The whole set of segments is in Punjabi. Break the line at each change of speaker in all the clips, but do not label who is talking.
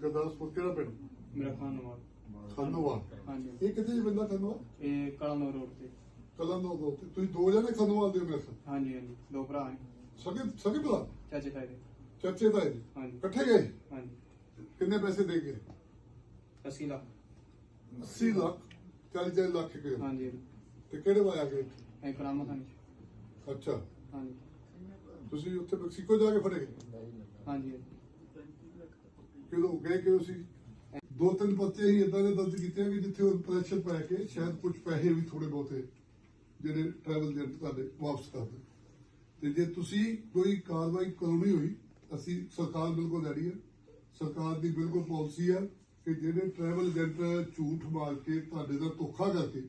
ਗੁਰਦਾਸਪੁਰ ਕਿਹੜਾ ਪਿੰਡ
ਮੇਰਾ ਖਾਨ ਨਵਾਜ਼
ਖੰਨਵਾ
ਹਾਂਜੀ
ਇਹ ਕਿੱਥੇ ਜੀ ਬੰਦਾ ਖੰਨਵਾ
ਇਹ ਕਲਨੌਰ ਰੋਡ ਤੇ
ਕਲਾਂ ਦੋ ਦੋ ਤੁਸੀਂ ਦੋ ਜਣੇ ਖੰਨਵਾ ਦੇ ਮੇਰੇ ਸਾਥ
ਹਾਂਜੀ ਹਾਂਜੀ ਦੋ ਭਰਾ ਨੇ
ਸਗੇ ਸਗੇ ਭਰਾ
ਚਾਚੇ ਤਾਏ ਦੇ
ਚਾਚੇ ਦਾ ਜੀ
ਹਾਂਜੀ
ਇਕੱਠੇ ਗਏ
ਹਾਂਜੀ
ਕਿੰਨੇ ਪੈਸੇ ਦੇ ਗਏ
80 ਲੱਖ
80 ਲੱਖ। 40 ਚਾਲੀ ਲੱਖ ਕੇ
ਹਾਂਜੀ।
ਤੇ ਕਿਹੜੇ ਵਾਇਆ ਗਏ?
ਇਹ ਕਰਾਮਾ ਖਾਨ
ਅੱਛਾ।
ਹਾਂਜੀ।
ਤੁਸੀਂ ਉੱਥੇ ਮੈਕਸੀਕੋ ਜਾ ਕੇ ਫੜੇ? ਗਏ
ਹਾਂਜੀ।
ਕਿਦੋਂ? ਗਏ ਕਿਉਂ ਸੀ? ਦੋ ਤਿੰਨ ਪਰਚੇ ਹੀ ਇਦਾਂ ਦੇ ਦਰਜ ਕੀਤੇ ਆ ਕਿ ਜਿੱਥੇ ਉਹ ਪ੍ਰੈਸ਼ਰ ਪੈ ਕੇ ਸ਼ਾਇਦ ਕੁਝ ਪੈਸੇ ਵੀ ਥੋੜੇ ਬਹੁਤੇ ਜਿਹੜੇ ਟਰੈਵਲ ਏਜੰਟ ਤੁਹਾਡੇ ਵਾਪਸ ਕਰ ਦੇ। ਤੇ ਜੇ ਤੁਸੀਂ ਕੋਈ ਕਾਰਵਾਈ ਕਰਾਉਣੀ ਹੋਈ ਅਸੀਂ ਸਰਕਾਰ ਬਿਲਕੁਲ ਰੈਡੀ ਹੈ ਸਰਕਾਰ ਦੀ ਬਿਲਕੁਲ ਪਾਲਿਸੀ ਹੈ ਕਿ ਜਿਹੜੇ ਟਰੈਵਲ ਏਜੰਟ ਝੂਠ ਮਾਰ ਕੇ ਤੁਹਾਡੇ ਦਾ ਧੋਖਾ ਕਰਕੇ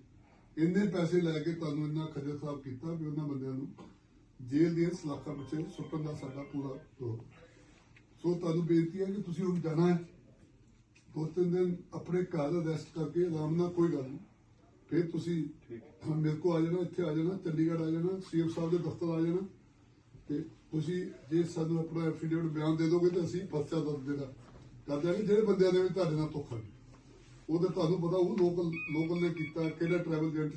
ਇੰਨੇ ਪੈਸੇ ਲੈ ਕੇ ਤੁਹਾਨੂੰ ਇੰਨਾ ਖੱਜਲ ਖਰਾਬ ਕੀਤਾ ਵੀ ਉਹਨਾਂ ਬੰਦਿਆਂ ਨੂੰ ਜੇਲ੍ਹ ਦੀਆਂ ਸਲਾਖਾਂ ਵਿੱਚ ਸੁੱਟਣ ਦਾ ਸਾਡਾ ਪੂਰਾ ਜ਼ੋਰ ਸੋ ਤੁਹਾਨੂੰ ਬੇਨਤੀ ਹੈ ਕਿ ਤੁਸੀਂ ਹੁਣ ਜਾਣਾ ਹੈ। ਦੋ ਤਿੰਨ ਦਿਨ ਆਪਣੇ ਘਰ ਰੈਸਟ ਕਰਕੇ ਆਰਾਮ ਨਾਲ ਕੋਈ ਗੱਲ ਨਹੀਂ। ਫਿਰ ਤੁਸੀਂ ਮੇਰੇ ਕੋ ਆ ਜਾਣਾ ਇੱਥੇ ਆ ਜਾਣਾ ਚੰਡੀਗੜ੍ਹ ਆ ਜਾਣਾ ਸੀਐਮ ਸਾਹਿਬ ਦੇ ਦਫ਼ਤਰ ਆ ਜਾਣਾ। ਤੇ ਤੁਸੀਂ ਜੇ ਸਾਨੂੰ ਆਪਣਾ ਐਫੀਡੇਵਿਟ ਬਿਆਨ ਦੇ ਦੋਗੇ ਤਾਂ ਅਸੀਂ ਪਰਚਾ ਦਰਜ ਦੇਣਾ। ਕਰ ਦਿਆਂਗੇ ਜਿਹੜੇ ਬੰਦਿਆਂ ਦੇ ਵੀ ਤੁਹਾਡੇ ਨਾਲ ਧੋਖਾ ਕੀਤਾ। ਉਹ ਤਾਂ ਤੁਹਾਨੂੰ ਪਤਾ, ਉਹ ਲੋਕਲ ਲੋਕਲ ਨੇ ਕੀਤਾ, ਕਿਹੜਾ ਟਰੈਵਲ ਏਜੰਟ